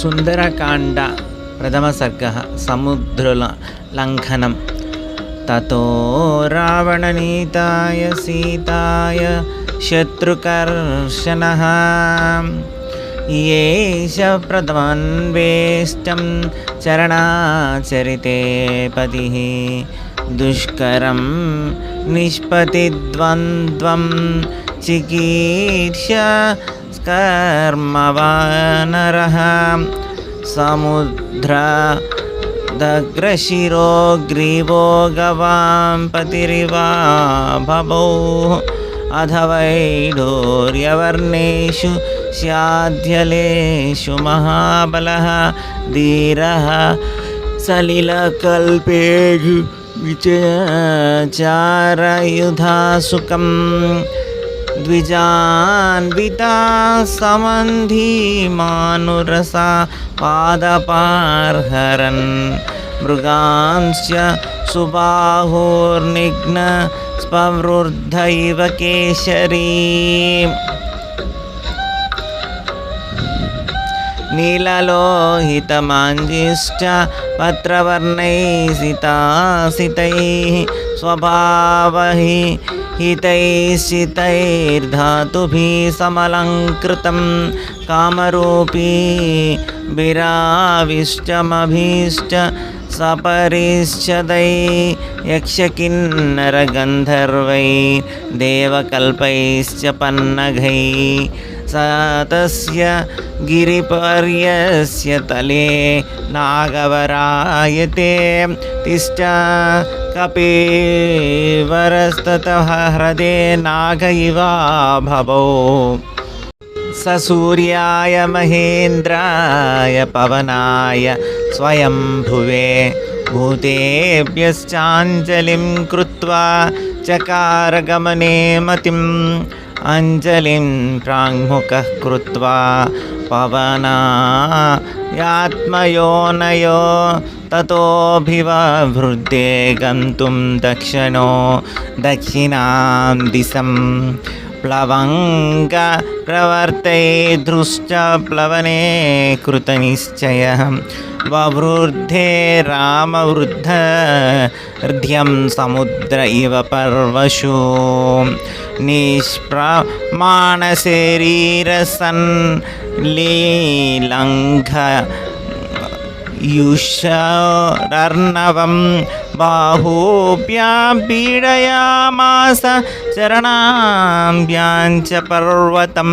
సుందరకాండ ప్రథమసర్గ సముద్రుల లంఘనం. తతో రావణనీతాయ సీతాయ శత్రుకర్షణ. ఏష ప్రథమన్వేష్టం చరణాచరితే పతి. దుష్కరం నిష్పతిద్వంద్వం చికీర్ష कर्मवानरः समुद्रदग्रशिरो ग्रीवो गवां पतिरिवा भवौ अध वैढूर्यवर्णेषु स्याध्यलेषु महाबलः धीरः सलिलकल्पेषु विचचारयुधासुकम् द्विजान्विता समन्धीमानुरसा पादपार्हरन् मृगांश्च सुबाहुर्निघ्न स्पवृद्ध इव केशरी नीललोहितमाञ्जिश्च पत्रवर्णैसितासितैः स्वभावहि हितैश्चितैर्धातुभिः समलङ्कृतं कामरूपी विराविष्टमभीष्ट सपरिश्चदै यक्षकिन्नरगन्धर्वै देवकल्पैश्च पन्नघै स तस्य गिरिपर्यस्य तले नागवरायते तिष्ठ कपिवरस्ततः हृदे नाग इवा भवौ स सूर्याय महेन्द्राय पवनाय स्वयं भुवे भूतेभ्यश्चाञ्जलिं कृत्वा चकारगमने मतिम् अञ्जलिं प्राङ्मुखः कृत्वा पवनायात्मयोनयो ततोऽभिवभृद्धे गन्तुं दक्षिणो दक्षिणां दिशम् प्लवङ्गप्रवर्ते दृष्टप्लवने कृतनिश्चयः। వవృద్ధే రామవృద్ధర్ధ్యం సముద్ర ఇవ పర్వశు నిష్ప్రమాణశరీరసన్ లీలంఘ యుషరర్ణవం బాహూభ్యాపీడయామాస చరణాభ్యాం చ పర్వతం